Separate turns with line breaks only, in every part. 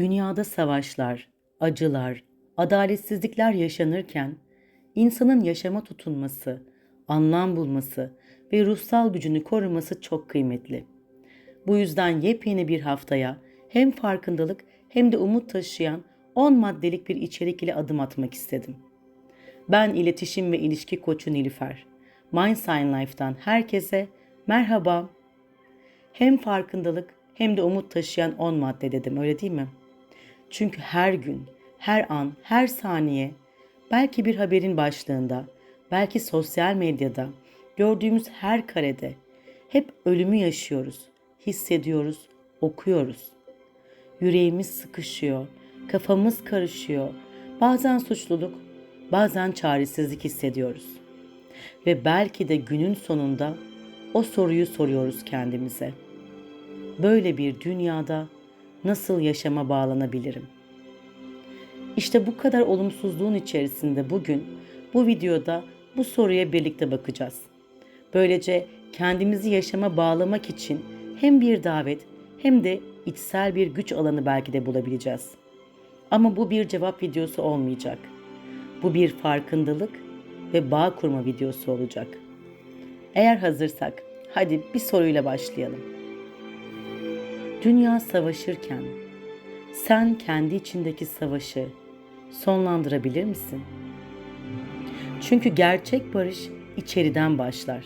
Dünyada savaşlar, acılar, adaletsizlikler yaşanırken insanın yaşama tutunması, anlam bulması ve ruhsal gücünü koruması çok kıymetli. Bu yüzden yepyeni bir haftaya hem farkındalık hem de umut taşıyan 10 maddelik bir içerik ile adım atmak istedim. Ben iletişim ve ilişki koçu Nilüfer. Mindsign Life'dan herkese merhaba. Hem farkındalık hem de umut taşıyan 10 madde dedim öyle değil mi? Çünkü her gün, her an, her saniye belki bir haberin başlığında, belki sosyal medyada gördüğümüz her karede hep ölümü yaşıyoruz, hissediyoruz, okuyoruz. Yüreğimiz sıkışıyor, kafamız karışıyor. Bazen suçluluk, bazen çaresizlik hissediyoruz. Ve belki de günün sonunda o soruyu soruyoruz kendimize. Böyle bir dünyada nasıl yaşama bağlanabilirim? İşte bu kadar olumsuzluğun içerisinde bugün bu videoda bu soruya birlikte bakacağız. Böylece kendimizi yaşama bağlamak için hem bir davet hem de içsel bir güç alanı belki de bulabileceğiz. Ama bu bir cevap videosu olmayacak. Bu bir farkındalık ve bağ kurma videosu olacak. Eğer hazırsak hadi bir soruyla başlayalım. Dünya savaşırken sen kendi içindeki savaşı sonlandırabilir misin? Çünkü gerçek barış içeriden başlar.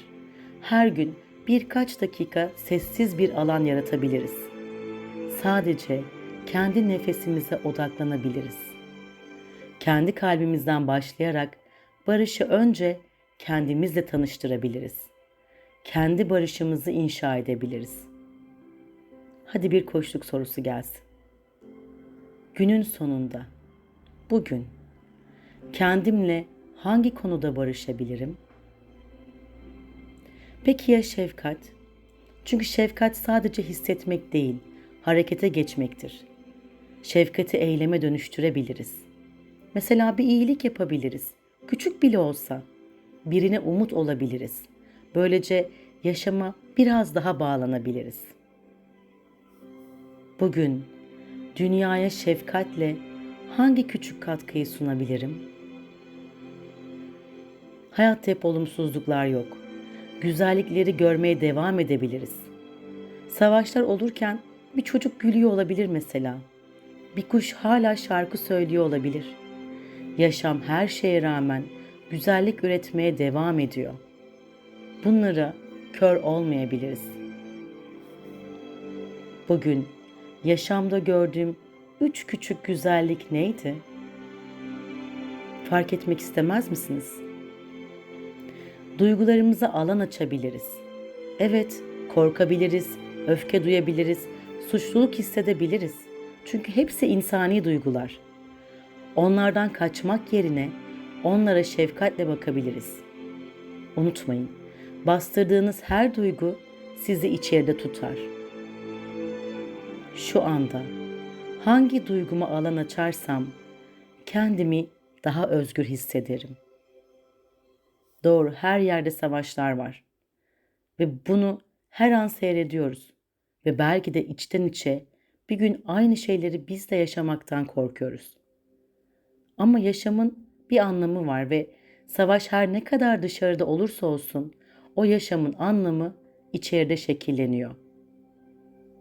Her gün birkaç dakika sessiz bir alan yaratabiliriz. Sadece kendi nefesimize odaklanabiliriz. Kendi kalbimizden başlayarak barışı önce kendimizle tanıştırabiliriz. Kendi barışımızı inşa edebiliriz. Hadi bir koşluk sorusu gelsin. Günün sonunda bugün kendimle hangi konuda barışabilirim? Peki ya şefkat? Çünkü şefkat sadece hissetmek değil, harekete geçmektir. Şefkati eyleme dönüştürebiliriz. Mesela bir iyilik yapabiliriz. Küçük bile olsa birine umut olabiliriz. Böylece yaşama biraz daha bağlanabiliriz. Bugün dünyaya şefkatle hangi küçük katkıyı sunabilirim? Hayatta hep olumsuzluklar yok. Güzellikleri görmeye devam edebiliriz. Savaşlar olurken bir çocuk gülüyor olabilir mesela. Bir kuş hala şarkı söylüyor olabilir. Yaşam her şeye rağmen güzellik üretmeye devam ediyor. Bunlara kör olmayabiliriz. Bugün yaşamda gördüğüm üç küçük güzellik neydi? Fark etmek istemez misiniz? Duygularımıza alan açabiliriz. Evet, korkabiliriz, öfke duyabiliriz, suçluluk hissedebiliriz. Çünkü hepsi insani duygular. Onlardan kaçmak yerine onlara şefkatle bakabiliriz. Unutmayın, bastırdığınız her duygu sizi içeride tutar. Şu anda hangi duyguma alan açarsam kendimi daha özgür hissederim. Doğru, her yerde savaşlar var. Ve bunu her an seyrediyoruz. Ve belki de içten içe bir gün aynı şeyleri biz de yaşamaktan korkuyoruz. Ama yaşamın bir anlamı var ve savaş her ne kadar dışarıda olursa olsun o yaşamın anlamı içeride şekilleniyor.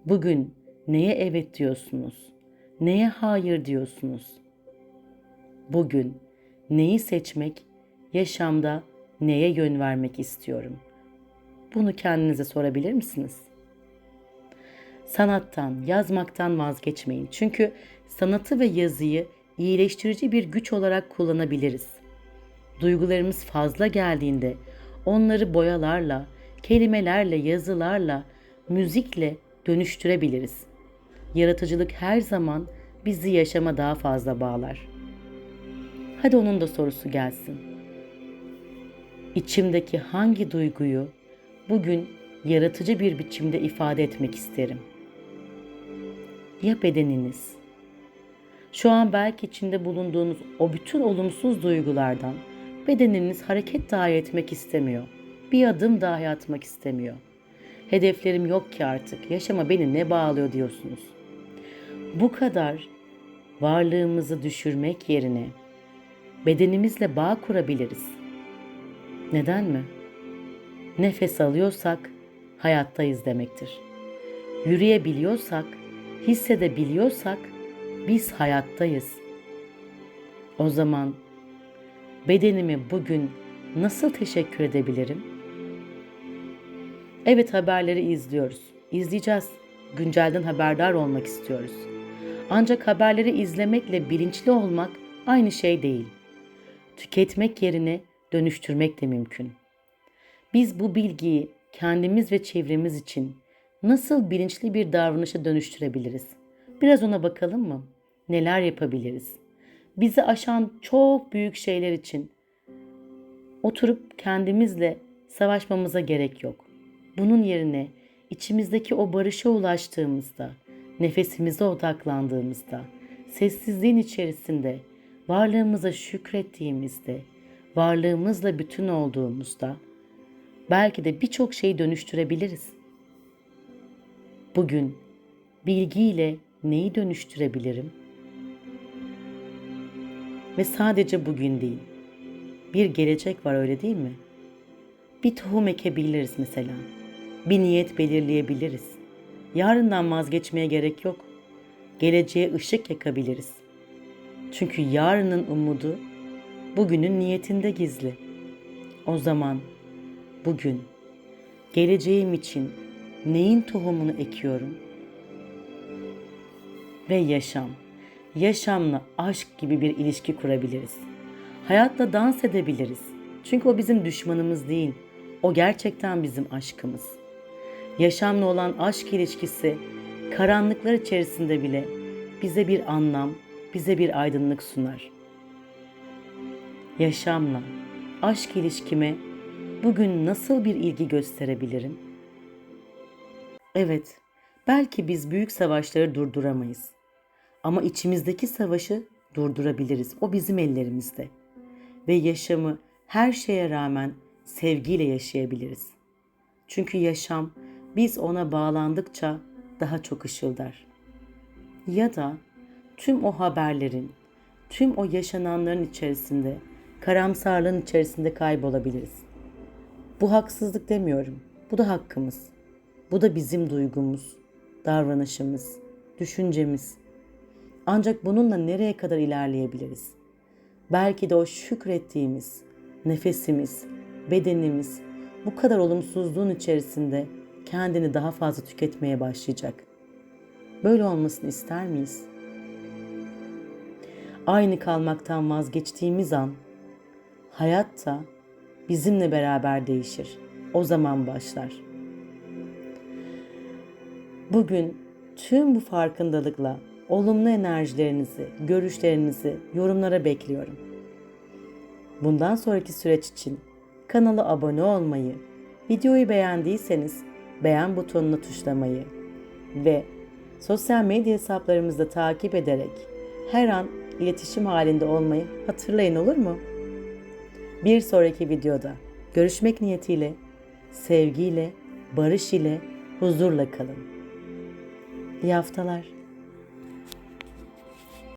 Bugün neye evet diyorsunuz? Neye hayır diyorsunuz? Bugün neyi seçmek, yaşamda neye yön vermek istiyorum? Bunu kendinize sorabilir misiniz? Sanattan, yazmaktan vazgeçmeyin. Çünkü sanatı ve yazıyı iyileştirici bir güç olarak kullanabiliriz. Duygularımız fazla geldiğinde onları boyalarla, kelimelerle, yazılarla, müzikle dönüştürebiliriz. Yaratıcılık her zaman bizi yaşama daha fazla bağlar. Hadi onun da sorusu gelsin. İçimdeki hangi duyguyu bugün yaratıcı bir biçimde ifade etmek isterim? Ya bedeniniz? Şu an belki içinde bulunduğunuz o bütün olumsuz duygulardan bedeniniz hareket dahi etmek istemiyor. Bir adım dahi atmak istemiyor. Hedeflerim yok ki artık. Yaşama beni ne bağlıyor diyorsunuz. Bu kadar varlığımızı düşürmek yerine bedenimizle bağ kurabiliriz. Neden mi? Nefes alıyorsak hayattayız demektir. Yürüyebiliyorsak, hissedebiliyorsak biz hayattayız. O zaman bedenime bugün nasıl teşekkür edebilirim? Evet haberleri izliyoruz. İzleyeceğiz. Güncelden haberdar olmak istiyoruz. Ancak haberleri izlemekle bilinçli olmak aynı şey değil. Tüketmek yerine dönüştürmek de mümkün. Biz bu bilgiyi kendimiz ve çevremiz için nasıl bilinçli bir davranışa dönüştürebiliriz? Biraz ona bakalım mı? Neler yapabiliriz? Bizi aşan çok büyük şeyler için oturup kendimizle savaşmamıza gerek yok. Bunun yerine içimizdeki o barışa ulaştığımızda, nefesimize odaklandığımızda, sessizliğin içerisinde varlığımıza şükrettiğimizde, varlığımızla bütün olduğumuzda belki de birçok şeyi dönüştürebiliriz. Bugün bilgiyle neyi dönüştürebilirim? Ve sadece bugün değil. Bir gelecek var öyle değil mi? Bir tohum ekebiliriz mesela. Bir niyet belirleyebiliriz. Yarından vazgeçmeye gerek yok. Geleceğe ışık yakabiliriz. Çünkü yarının umudu bugünün niyetinde gizli. O zaman bugün geleceğim için neyin tohumunu ekiyorum? Ve yaşam. Yaşamla aşk gibi bir ilişki kurabiliriz. Hayatla dans edebiliriz. Çünkü o bizim düşmanımız değil. O gerçekten bizim aşkımız. Yaşamla olan aşk ilişkisi karanlıklar içerisinde bile bize bir anlam, bize bir aydınlık sunar. Yaşamla, aşk ilişkime bugün nasıl bir ilgi gösterebilirim? Evet, belki biz büyük savaşları durduramayız. Ama içimizdeki savaşı durdurabiliriz. O bizim ellerimizde. Ve yaşamı her şeye rağmen sevgiyle yaşayabiliriz. Çünkü yaşam biz ona bağlandıkça daha çok ışıldar. Ya da tüm o haberlerin, tüm o yaşananların içerisinde, karamsarlığın içerisinde kaybolabiliriz. Bu haksızlık demiyorum. Bu da hakkımız. Bu da bizim duygumuz, davranışımız, düşüncemiz. Ancak bununla nereye kadar ilerleyebiliriz? Belki de o şükrettiğimiz nefesimiz, bedenimiz bu kadar olumsuzluğun içerisinde kendini daha fazla tüketmeye başlayacak. Böyle olmasını ister miyiz? Aynı kalmaktan vazgeçtiğimiz an hayat da bizimle beraber değişir. O zaman başlar. Bugün tüm bu farkındalıkla olumlu enerjilerinizi, görüşlerinizi yorumlara bekliyorum. Bundan sonraki süreç için kanala abone olmayı, videoyu beğendiyseniz beğen butonuna tuşlamayı ve sosyal medya hesaplarımızda takip ederek her an iletişim halinde olmayı hatırlayın olur mu? Bir sonraki videoda görüşmek niyetiyle, sevgiyle, barış ile, huzurla kalın. İyi haftalar.